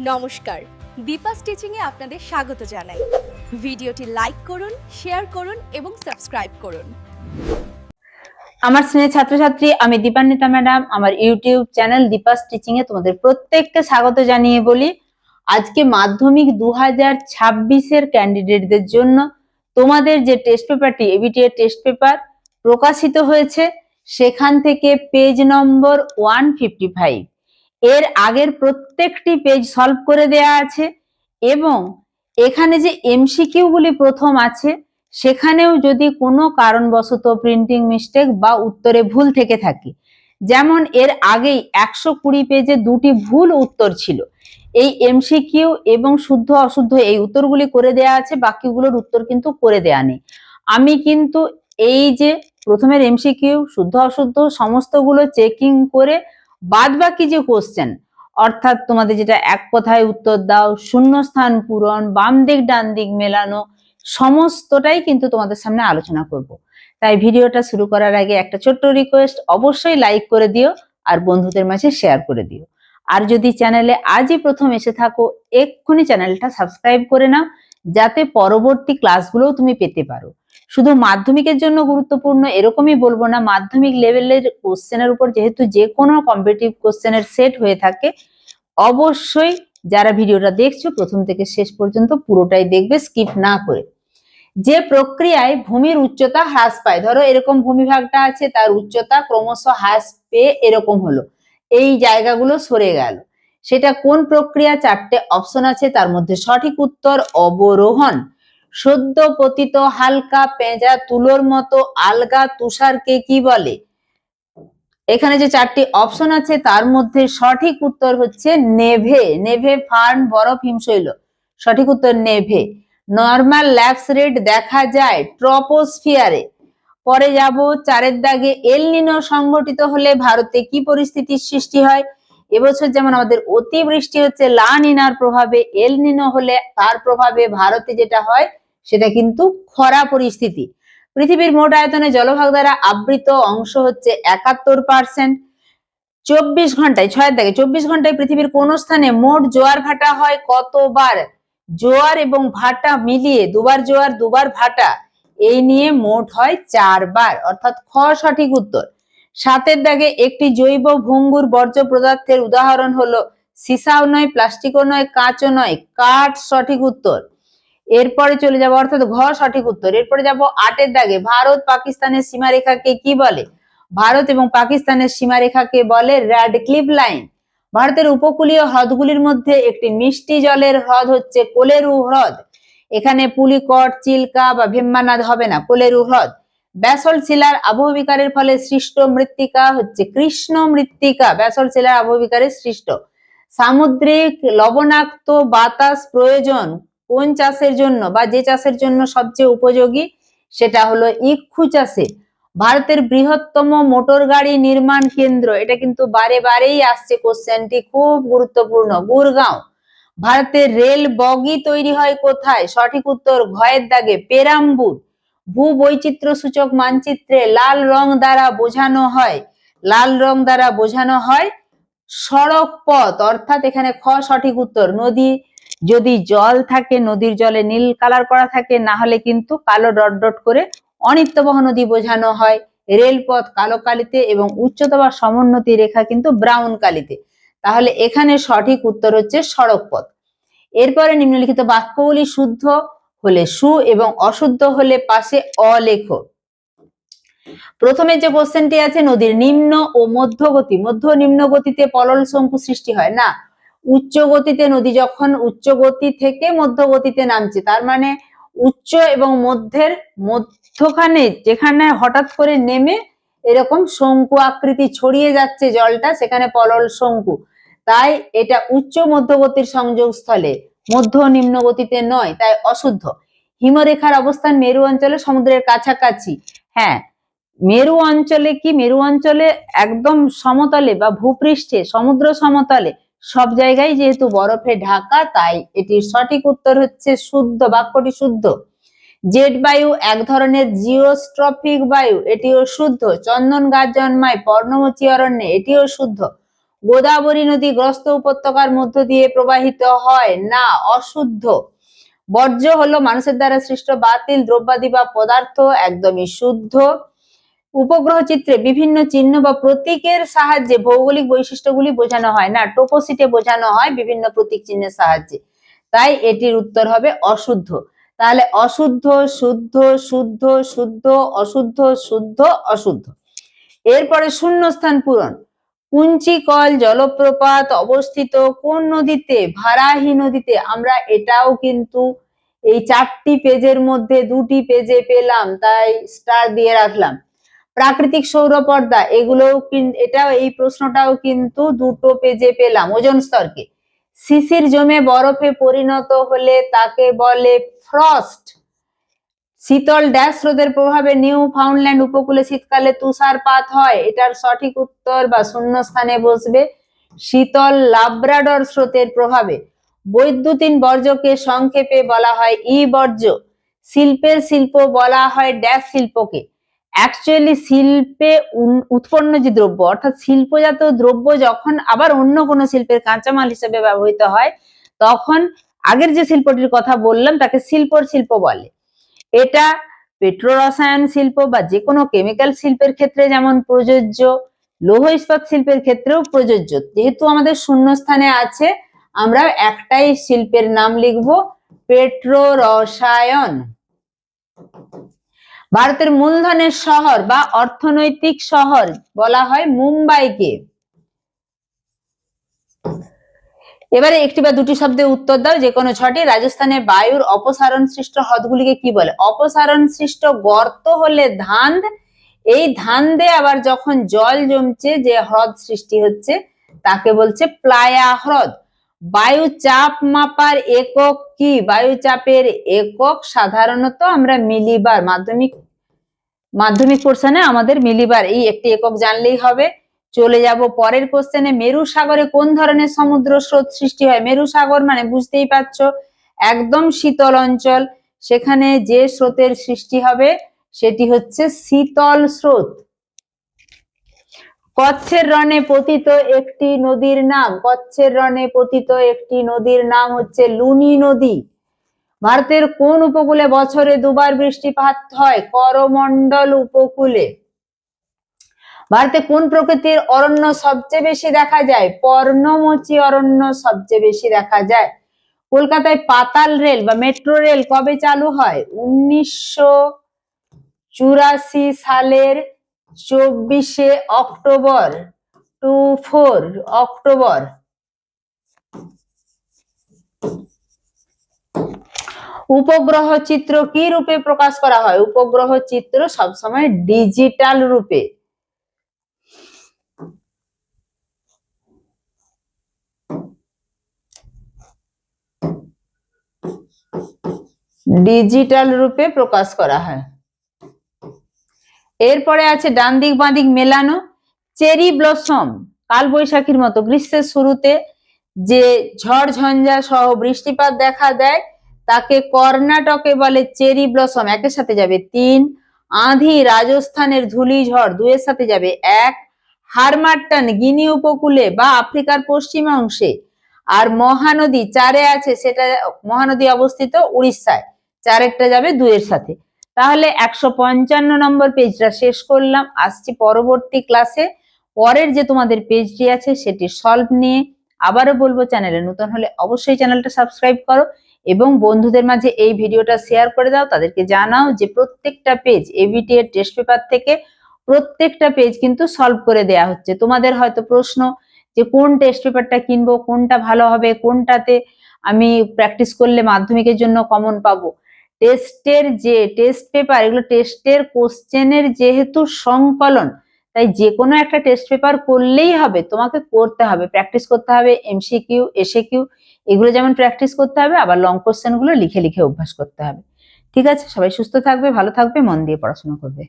নমস্কার। দীপা স্টিচিং এ আপনাদের স্বাগত জানাই। ভিডিওটি লাইক করুন, শেয়ার করুন এবং সাবস্ক্রাইব করুন। আমার স্নেহের ছাত্রছাত্রী, আমি দীপান্বিতা ম্যাডাম। আমার ইউটিউব চ্যানেল দীপা স্টিচিং এ তোমাদের প্রত্যেককে স্বাগত জানিয়ে বলি। আজকে মাধ্যমিক দু হাজার ছাব্বিশের ক্যান্ডিডেটদের জন্য তোমাদের যে টেস্ট পেপারটি এবিটিএ টেস্ট পেপার প্রকাশিত হয়েছে, সেখান থেকে page number one fifty five এর আগের প্রত্যেকটি পেজ সলভ করে দেয়া আছে এবং এখানে যে এমসিকিউ গুলি প্রথম আছে, সেখানেও যদি কোনো কারণবশত প্রিন্টিং মিস্টেক বা উত্তরে ভুল থেকে থাকে, যেমন এর আগেই একশো কুড়ি পেজে দুটি ভুল উত্তর ছিল, এই এমসিকিউ এবং শুদ্ধ অশুদ্ধ এই উত্তরগুলি করে দেয়া আছে, বাকিগুলোর উত্তর কিন্তু করে দেয়া নেই। আমি কিন্তু এই যে প্রথমের এমসিকিউ শুদ্ধ অশুদ্ধ, সমস্তগুলো চেকিং করে বাদ বাকি যে কোশ্চেন অর্থাৎ তোমাদের যেটা এক কথায় উত্তর দাও, শূন্যস্থান পূরণ, বাম দিক, ডান দিক মেলানো, সমস্তটাই কিন্তু তোমাদের সামনে আলোচনা করব। তাই ভিডিওটা শুরু করার আগে একটা ছোট্ট রিকোয়েস্ট অবশ্যই লাইক করে দিও আর বন্ধুদের মাঝে শেয়ার করে দিও। আর যদি চ্যানেলে আজই প্রথম এসে থাকো, এক্ষুনি চ্যানেলটা সাবস্ক্রাইব করে নাও, যাতে পরবর্তী ক্লাসগুলোও তুমি পেতে পারো। শুধু মাধ্যমিকের জন্য গুরুত্বপূর্ণ এরকমই বলব না, মাধ্যমিক লেভেলের কোশ্চেনের উপর যেহেতু যে কোনো কম্পিটিভ কোশ্চেনের সেট হয়ে থাকে, অবশ্যই যারা ভিডিওটা দেখছ প্রথম থেকে শেষ পর্যন্ত পুরোটাই দেখবে স্কিপ না করে। যে প্রক্রিয়ায় ভূমির উচ্চতা হ্রাস পায়, ধরো এরকম ভূমিভাগটা আছে, তার উচ্চতা ক্রমশ হ্রাস পেয়ে এরকম হলো। এই জায়গাগুলো সরে গেল। সেটা কোন প্রক্রিয়া, চারটে অপশন আছে, তার মধ্যে সঠিক উত্তর অবরোহণ। সদ্য পতিত হালকা পেঁজা তুলোর মতো আলগা তুষারকে কি বলে? এখানে যে চারটি অপশন আছে, তার মধ্যে সঠিক উত্তর হচ্ছে নেভে। নেভে, ফার্ন, বরফ, হিমশৈল। সঠিক উত্তর নেভে। নর্মাল ল্যাপস রেট দেখা যায় ট্রপোস্ফিয়ারে। পরে যাব চারের দাগে এল নিনো সংঘটিত হলে ভারতে কি পরিস্থিতির সৃষ্টি হয়? এবছর যেমন আমাদের অতিবৃষ্টি হচ্ছে, লা নিনার প্রভাবে এল নিনো হলে তার প্রভাবে ভারতে যেটা হয় সেটা কিন্তু খরা পরিস্থিতি। পৃথিবীর মোট আয়তনে জলভাগ দ্বারা আবৃত অংশ হচ্ছে একাত্তর পার্সেন্ট চব্বিশ ঘন্টায়, ছয়ের দাগে, চব্বিশ ঘন্টায় পৃথিবীর কোন স্থানে মোট জোয়ার ভাটা হয় কতবার? জোয়ার এবং ভাটা মিলিয়ে দুবার জোয়ার, দুবার ভাটা, এই নিয়ে মোট হয় চারবার। অর্থাৎ খ সঠিক উত্তর। সাতের দাগে একটি জৈব ভঙ্গুর বর্জ্য পদার্থের উদাহরণ হলো সিসাও নয়, প্লাস্টিকও নয়, কাঁচও নয়। কাঠ সঠিক উত্তর। এরপরে চলে যাব, অর্থাৎ ঘ সঠিক উত্তর। এরপরে যাব আটের দাগে, ভারত পাকিস্তানের সীমারেখাকে কি বলে? ভারত এবং পাকিস্তানের সীমারেখাকে বলে রেড ক্লিপ লাইন। ভারতের উপকূলীয় হ্রদগুলির মধ্যে একটি মিষ্টি জলের হ্রদ হচ্ছে কোলেরু হ্রদ। এখানে পুলিকট, চিল্কা বা ভীম্মানাদ হবে না, কোলেরু হ্রদ। ব্যাসল শিলার আবহবিকারের ফলে সৃষ্ট মৃত্তিকা হচ্ছে কৃষ্ণ মৃত্তিকা। ব্যাসল শিলার আবহবিকারের সৃষ্ট। সামুদ্রিক লবণাক্ত বাতাস প্রয়োজন কোন চাষের জন্য বা যে চাষের জন্য সবচেয়ে উপযোগী? সেটা হলো ইক্ষু চাষে। ভারতের বৃহত্তম মোটর গাড়ি নির্মাণ কেন্দ্র। এটা কিন্তু বারে বারেই আসছে কোশ্চেনটি, খুব গুরুত্বপূর্ণ। গুরগাঁও। ভারতের রেল বগি তৈরি হয় কোথায়? সঠিক উত্তর ঘয়ের দাগে পেরাম্বুর। ভূ বৈচিত্র্য সূচক মানচিত্রে লাল রং দ্বারা বোঝানো হয়। লাল রং দ্বারা বোঝানো হয় সড়ক পথ অর্থাৎ এখানে খ সঠিক উত্তর, নদী যদি জল থাকে, নদীর জলে নীল কালার করা থাকে, না হলে কিন্তু কালো ডট ডট করে অনিত্যবহ নদী বোঝানো হয়। রেলপথ কালো কালিতে এবং উচ্চতা বা সমোন্নতি রেখা কিন্তু ব্রাউন কালিতে। তাহলে এখানে সঠিক উত্তর হচ্ছে সড়ক পথ এরপরে নিম্নলিখিত বাক্যগুলি শুদ্ধ হলে সু এবং অশুদ্ধ হলে পাশে অলেখ প্রথমে যে কোশ্চেনটি আছে, নদীর নিম্ন ও মধ্য গতি মধ্য নিম্ন গতিতে পলল শঙ্কু সৃষ্টি হয় না? উচ্চ গতিতে নদী যখন উচ্চ গতি থেকে মধ্য গতিতে নামছে, তার মানে উচ্চ এবং মধ্যের মধ্যখানে যেখানে হঠাৎ করে নেমে এরকম শঙ্কু আকৃতি ছড়িয়ে যাচ্ছে জলটা, সেখানে পলল শঙ্কু। তাই এটা উচ্চ মধ্যগতির সংযোগস্থলে, মধ্য নিম্ন গতিতে নয়, তাই অশুদ্ধ। হিমরেখার অবস্থান মেরু অঞ্চলে সমুদ্রের কাছাকাছি। হ্যাঁ মেরু অঞ্চলে কি? মেরু অঞ্চলে একদম সমতলে বা ভূপৃষ্ঠে, সমুদ্র সমতলে সব জায়গায় যেহেতু বরফে ঢাকা, তাই এটির সঠিক উত্তর হচ্ছে শুদ্ধ, বাক্যটি শুদ্ধ। জেট বায়ু এক ধরনের জিওস্ট্রফিক বায়ু, এটিও শুদ্ধ। চন্দন গাছ জন্মায় পর্ণমোচী অরণ্যে, এটিও শুদ্ধ। গোদাবরী নদী গ্রস্ত উপত্যকার মধ্য দিয়ে প্রবাহিত হয়, না, অশুদ্ধ। বর্জ্য হলো মানুষের দ্বারা সৃষ্ট বাতিল, দ্রব্যাদি বা পদার্থ, একদমই শুদ্ধ। উপগ্রহ চিত্রে বিভিন্ন চিহ্ন বা প্রতীকের সাহায্যে ভৌগোলিক বৈশিষ্ট্যগুলি বোঝানো হয় না, টোপোসিটে বোঝানো হয় বিভিন্ন প্রতীক চিহ্নের সাহায্যে। তাই এটির উত্তর হবে অশুদ্ধ। তাহলে অশুদ্ধ, শুদ্ধ শুদ্ধ শুদ্ধ, অশুদ্ধ শুদ্ধ, অশুদ্ধ। এরপরে শূন্যস্থান পূরণ। কুঞ্চিকল জলপ্রপাত অবস্থিত কোন নদীতে? ভারাহি নদীতে। আমরা এটাও কিন্তু এই চারটি পেজের মধ্যে দুটি পেজে পেলাম, তাই স্টার দিয়ে রাখলাম। প্রাকৃতিক সৌরপর্দা এগুলোও কিন- এটাও, এই প্রশ্নটাও কিন্তু দুটো পেজে পেলাম, ওজন স্তরকে। শিশির জমে বরফে পরিণত হলে তাকে বলে ফ্রস্ট শীতল ড্যাশ রোদের প্রভাবে নিউ ফাউন্ডল্যান্ড উপকূলে শীতকালে তুষারপাত হয়, এটার সঠিক উত্তর বা শূন্য স্থানে বসবে শীতল লাব্রাডর স্রোতের প্রভাবে। বৈদ্যুতিন বর্জ্যকে সংক্ষেপে বলা হয় ই বর্জ্য শিল্পের শিল্প বলা হয় ড্যাশ শিল্পকে। অ্যাকচুয়ালি শিল্পে উৎপন্ন যে দ্রব্য, অর্থাৎ শিল্পজাত দ্রব্য যখন আবার অন্য কোনো শিল্পের কাঁচামাল হিসেবে ব্যবহৃত হয়, তখন আগের যে শিল্পটির কথা বললাম, তাকে শিল্পর শিল্প বলে। এটা পেট্রো রসায়ন শিল্প বা যে কোনো কেমিক্যাল শিল্পের ক্ষেত্রে যেমন প্রযোজ্য, লৌহ ইস্পাত শিল্পের ক্ষেত্রেও প্রযোজ্য। যেহেতু আমাদের শূন্যস্থানে আছে, আমরা একটাই শিল্পের নাম লিখব পেট্রো রসায়ন ভারতের মূলধনের শহর বা অর্থনৈতিক শহর বলা হয় মুম্বাইকে। এবারে একটি বা দুটি শব্দে উত্তর দাও, যে কোনো ছটি। রাজস্থানে বায়ুর অপসারণ সৃষ্ট হ্রদগুলিকে কি বলে? অপসারণ সৃষ্ট গর্ত হলে ধান। এই ধান্দে আবার যখন জল জমছে, যে হ্রদ সৃষ্টি হচ্ছে, তাকে বলছে প্লায়া হ্রদ। বায়ু চাপ মাপার একক কি? বায়ু চাপের একক সাধারণত আমরা মিলিবার মাধ্যমিক মাধ্যমিক পোর্শনে আমাদের মিলিবার এই একটি একক জানলেই হবে। চলে যাব পরের কোশ্চেনে মেরু সাগরে কোন ধরনের সমুদ্র স্রোত সৃষ্টি হয়? মেরু সাগর মানে বুঝতেই পারছ, একদম শীতল অঞ্চল। সেখানে যে স্রোতের সৃষ্টি হবে, সেটি হচ্ছে শীতল স্রোত। কচ্ছের রণে পতিত একটি নদীর নাম, কচ্ছের রণে পতিত একটি নদীর নাম হচ্ছে লুনি নদী। ভারতের কোন উপকূলে বছরে দুবার বৃষ্টিপাত হয়? করমণ্ডল উপকূলে। ভারতে কোন প্রকৃতির অরণ্য সবচেয়ে বেশি দেখা যায়? পর্ণমোচী অরণ্য সবচেয়ে বেশি দেখা যায়। কলকাতায় পাতাল রেল বা মেট্রো রেল কবে চালু হয়? উনিশশো চুরাশি সালের চব্বিশে অক্টোবর টু ফোর অক্টোবর। উপগ্রহ চিত্র কি রূপে প্রকাশ করা হয়? উপগ্রহ চিত্র সবসময় ডিজিটাল রূপে। ডিজিটাল রূপে প্রকাশ করা হয়। এরপরে আছে ডান দিক, বাঁ দিক মেলানো। চেরি ব্লসম কাল বৈশাখীর মতো। গ্রীষ্মের শুরুতে যে ঝড়, ঝঞ্ঝা সহ বৃষ্টিপাত দেখা দেয়, তাকে কর্ণাটকে বলে চেরি ব্লসম। একের সাথে যাবে তিন। আঁধি রাজস্থানের ধুলি ঝড় দুয়ের সাথে যাবে এক। হারমাট্টান, গিনি উপকূলে বা আফ্রিকার পশ্চিম অংশে। আর মহানদী, চারে আছে সেটা মহানদী অবস্থিত উড়িষ্যায়। চারেরটা যাবে দুয়ের সাথে। তাহলে একশো পঞ্চান্ন নম্বর পেজটা শেষ করলাম। আসছি পরবর্তী ক্লাসে পরের যে তোমাদের পেজটি আছে, সেটি সলভ নিয়ে আবারও বলব চ্যানেলে নতুন হলে অবশ্যই চ্যানেলটা সাবস্ক্রাইব করো এবং বন্ধুদের মাঝে এই ভিডিওটা শেয়ার করে দাও। তাদেরকে জানাও যে প্রত্যেকটা পেজ এবিটি এর টেস্ট পেপার থেকে প্রত্যেকটা পেজ কিন্তু সলভ করে দেয়া হচ্ছে। তোমাদের হয়তো প্রশ্ন যে কোন টেস্ট পেপারটা কিনবো, কোনটা ভালো হবে, কোনটাতে আমি প্র্যাকটিস করলে মাধ্যমিকের জন্য কমন পাবো? টেস্টের যে টেস্ট পেপার এগুলো টেস্টের কোশ্চেনের যেহেতু সংকলন, তাই যে কোনো একটা টেস্ট পেপার করলেই হবে, তোমাকে করতে হবে প্র্যাকটিস করতে হবে এমসি কিউ এসে কিউ এগুলো যেমন প্র্যাকটিস করতে হবে, আবার লং কোশ্চেনগুলো লিখে লিখে অভ্যাস করতে হবে। ঠিক আছে, সবাই সুস্থ থাকবে, ভালো থাকবে, মন দিয়ে পড়াশোনা করবে।